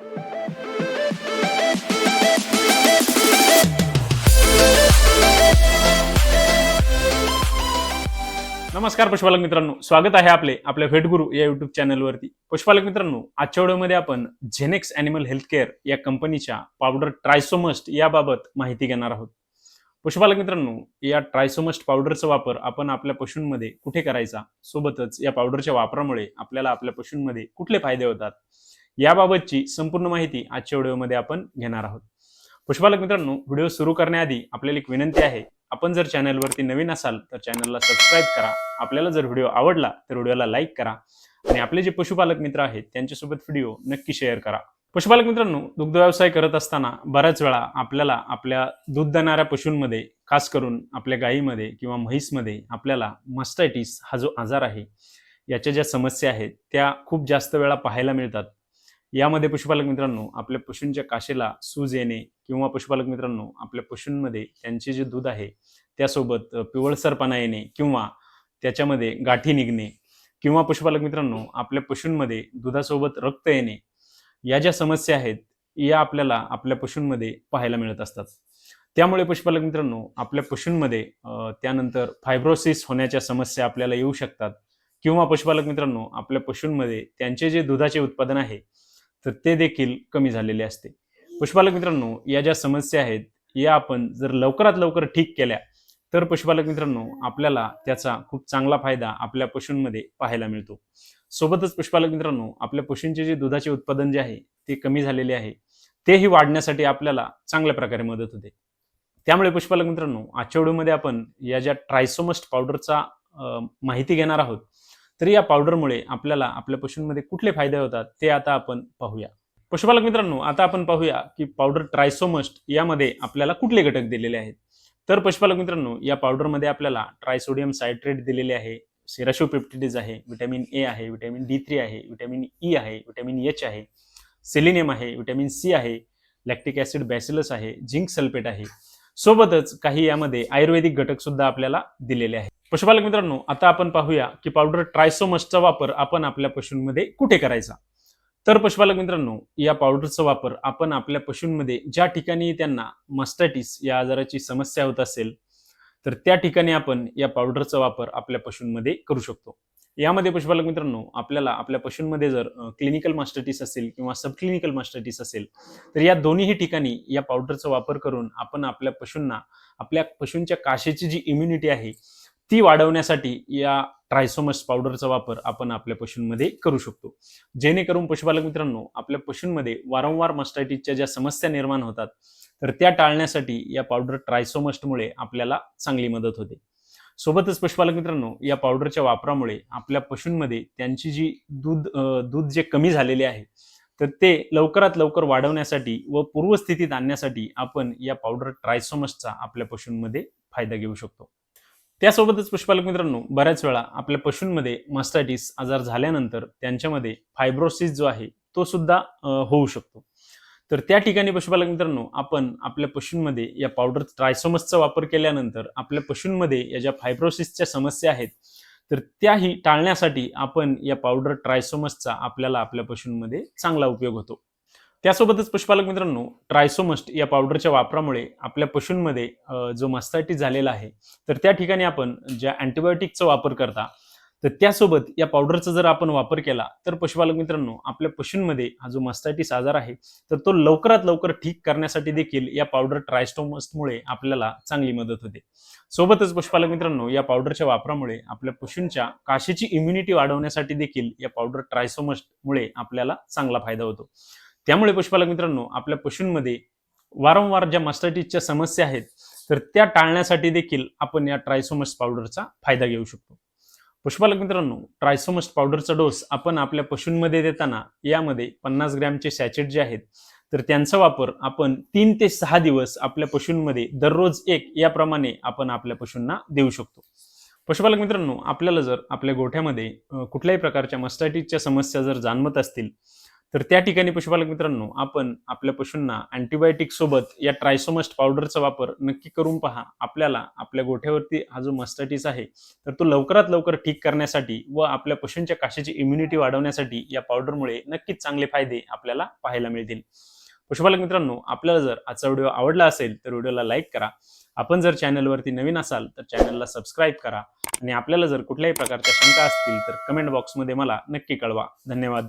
नमस्कार पशुपालक मित्रांनो. स्वागत आहे आपले आपल्या भेटगुरु या युट्यूब चॅनलवरती पशुपालक मित्रांनो आजच्या व्हिडिओमध्ये आपण झेनेक्स अॅनिमल हेल्थ केअर या कंपनीच्या पावडर ट्रायसोमस्ट याबाबत माहिती घेणार आहोत. पशुपालक मित्रांनो या ट्रायसोमस्ट पावडरचा वापर आपण आपल्या पशूंमध्ये कुठे करायचा? सोबतच या पावडरच्या वापरामुळे आपल्याला आपल्या पशूंमध्ये कुठले फायदे होतात? याबाबतची संपूर्ण माहिती आजच्या व्हिडिओमध्ये आपण घेणार आहोत. पशुपालक मित्रांनो व्हिडिओ सुरू करण्याआधी आपल्याला एक विनंती आहे आपण जर चॅनलवरती नवीन असाल तर चॅनलला सबस्क्राईब करा. आपल्याला जर व्हिडिओ आवडला तर व्हिडिओला लाईक करा आणि आपले जे पशुपालक मित्र आहेत त्यांच्यासोबत व्हिडिओ नक्की शेअर करा. पशुपालक मित्रांनो दुग्ध व्यवसाय करत असताना बऱ्याच वेळा आपल्याला आपल्या दूध देणाऱ्या पशूंमध्ये खास करून आपल्या गायीमध्ये किंवा म्हैसमध्ये आपल्याला मस्टायटिस हा जो आजार आहे याच्या ज्या समस्या आहेत त्या खूप जास्त वेळा पाहायला मिळतात. यामध्ये पशुपालक मित्रांनो आपल्या पशूंच्या काशेला सूज येणे किंवा पशुपालक मित्रांनो आपल्या पशूंमध्ये त्यांचे जे दूध आहे त्यासोबत पिवळसरपणा येणे किंवा त्याच्यामध्ये गाठी निघणे किंवा पशुपालक मित्रांनो आपल्या पशूंमध्ये दुधासोबत रक्त येणे या ज्या समस्या आहेत या आपल्याला आपल्या पशूंमध्ये पाहायला मिळत असतात. त्यामुळे पशुपालक मित्रांनो आपल्या पशूंमध्ये त्यानंतर फायब्रोसिस होण्याच्या समस्या आपल्याला येऊ शकतात किंवा पशुपालक मित्रांनो आपल्या पशूंमध्ये त्यांचे जे दुधाचे उत्पादन आहे तर ते देखील कमी झालेले असते. पशुपालक मित्रांनो या ज्या समस्या आहेत या आपण जर लवकरात लवकर ठीक केल्या तर पशुपालक मित्रांनो आपल्याला त्याचा खूप चांगला फायदा आपल्या पशूंमध्ये पाहायला मिळतो. सोबतच पशुपालक मित्रांनो आपल्या पशूंचे जे दुधाचे उत्पादन जे आहे ते कमी झालेले आहे. तेही वाढण्यासाठी आपल्याला चांगल्या प्रकारे मदत होते. त्यामुळे पशुपालक मित्रांनो आजच्या व्हिडिओमध्ये आपण या ज्या ट्रायसोमस्ट पावडरचा माहिती घेणार आहोत तर या पावडरमुळे आपल्याला आपल्या पशूंमध्ये कुठले फायदे होतात ते आता आपण पाहूया. पशुपालक मित्रांनो आता आपण पाहूया की पावडर ट्रायसोमस्ट यामध्ये आपल्याला कुठले घटक दिलेले आहेत. तर पशुपालक मित्रांनो या पावडरमध्ये आपल्याला ट्रायसोडियम सायट्रेट दिलेले आहे सेराशोपेप्टिडीज आहे विटॅमिन ए आहे विटॅमिन डी थ्री आहे विटॅमिन ई e आहे विटॅमिन एच आहे सेलिनियम आहे विटॅमिन सी आहे लॅक्टिक ऍसिड बॅसिलस आहे झिंक सल्फेट आहे. सोबतच काही यामध्ये आयुर्वेदिक घटक सुद्धा आपल्याला दिलेले आहेत. पशुपालक मित्रांनो आता आपण पाहूया की पावडर ट्रायसोमसचा वापर आपण आपल्या पशूंमध्ये कुठे करायचा? तर पशुपालक मित्रांनो या पावडरचा वापर आपण आपल्या पशूंमध्ये ज्या ठिकाणी त्यांना मस्टायटिस या आजाराची समस्या होत असेल तर त्या ठिकाणी आपण या पावडरचा वापर आपल्या पशूंमध्ये करू शकतो. यामध्ये पशुपालक मित्रांनो आपल्याला आपल्या पशूंमध्ये जर क्लिनिकल मास्टर्टिस असेल किंवा सब क्लिनिकल मास्टर्टिस असेल तर या दोन्हीही ठिकाणी या पावडरचा वापर करून आपण आपल्या पशूंना आपल्या पशूंच्या काशेची जी इम्युनिटी आहे ती वाढवण्यासाठी या ट्रायसोमस पावडरचा वापर आपण आपल्या पशूंमध्ये करू शकतो. जेणेकरून पशुपालक मित्रांनो आपल्या पशूंमध्ये वारंवार मस्टायटिसच्या ज्या समस्या निर्माण होतात तर त्या टाळण्यासाठी या पावडर ट्रायसोमस्टमुळे आपल्याला चांगली मदत होते. सोबतच पशुपालक मित्रांनो या पावडरच्या वापरामुळे आपल्या पशूंमध्ये त्यांची जी दूध दूध जे कमी झालेले आहे तर ते लवकरात लवकर वाढवण्यासाठी व पूर्वस्थितीत आणण्यासाठी आपण या पावडर ट्रायसोमसचा आपल्या पशूंमध्ये फायदा घेऊ शकतो. त्यासोबतच पशुपालक मित्रांनो बऱ्याच वेळा आपल्या पशूंमध्ये मस्टायटिस आजार झाल्यानंतर त्यांच्यामध्ये फायब्रोसिस जो आहे तो सुद्धा होऊ शकतो. तर त्या ठिकाणी पशुपालक मित्रांनो आपण आपल्या पशूंमध्ये या पावडर ट्रायसोमसचा वापर केल्यानंतर आपल्या पशूंमध्ये या ज्या फायब्रोसिसच्या समस्या आहेत तर त्याही टाळण्यासाठी आपण या पावडर ट्रायसोमसचा आपल्याला आपल्या पशूंमध्ये चांगला उपयोग होतो. त्यासोबतच पशुपालक मित्रांनो ट्रायसोमस्ट या पावडरच्या वापरामुळे आपल्या पशूंमध्ये जो मस्टायटिस झालेला आहे तर त्या ठिकाणी आपण ज्या अँटीबायोटिकचा वापर करता तर त्यासोबत या पावडरचा जर आपण वापर केला तर पशुपालक मित्रांनो आपल्या पशूंमध्ये हा जो मस्टायटिस आजार आहे तर तो लवकरात लवकर ठीक करण्यासाठी देखील या पावडर ट्रायस्टोमस्टमुळे आपल्याला चांगली मदत होते. सोबतच पशुपालक मित्रांनो या पावडरच्या वापरामुळे आपल्या पशूंच्या काशीची इम्युनिटी वाढवण्यासाठी देखील या पावडर ट्रायसोमस्टमुळे आपल्याला चांगला फायदा होतो. त्यामुळे पशुपालक मित्रांनो आपल्या पशूंमध्ये वारंवार ज्या मस्टायटिसच्या समस्या आहेत तर त्या टाळण्यासाठी देखील आपण या ट्रायसोमस पावडरचा फायदा घेऊ शकतो. पशुपालक मित्रांनो ट्रायसोमस पावडरचा डोस आपण आपल्या पशूंमध्ये देताना यामध्ये पन्नास ग्रॅमचे सॅचेट जे आहेत तर त्यांचा वापर आपण तीन ते सहा दिवस आपल्या पशूंमध्ये दररोज एक याप्रमाणे आपण आपल्या पशूंना देऊ शकतो. पशुपालक मित्रांनो आपल्याला जर आपल्या गोठ्यामध्ये कुठल्याही प्रकारच्या मस्टायटिसच्या समस्या जर जाणवत असतील तर त्या ठिकाणी पशुपालक मित्रांनो आपण आपल्या पशूंना अँटीबायोटिक सोबत या ट्रायसोमस्ट पावडरचा वापर नक्की करून पहा. आपल्याला आपल्या गोठ्यावरती हा जो मस्टाटीस आहे तर तो लवकरात लवकर ठीक करण्यासाठी व आपल्या पशूंच्या काशाची इम्युनिटी वाढवण्यासाठी या पावडरमुळे नक्कीच चांगले फायदे आपल्याला पाहायला मिळतील. पशुपालक मित्रांनो आपल्याला जर आजचा व्हिडिओ आवडला असेल तर व्हिडिओला लाईक करा. आपण जर चॅनलवरती नवीन असाल तर चॅनलला सबस्क्राईब करा. आणि आपल्याला जर कुठल्याही प्रकारच्या शंका असतील तर कमेंट बॉक्समध्ये मला नक्की कळवा. धन्यवाद.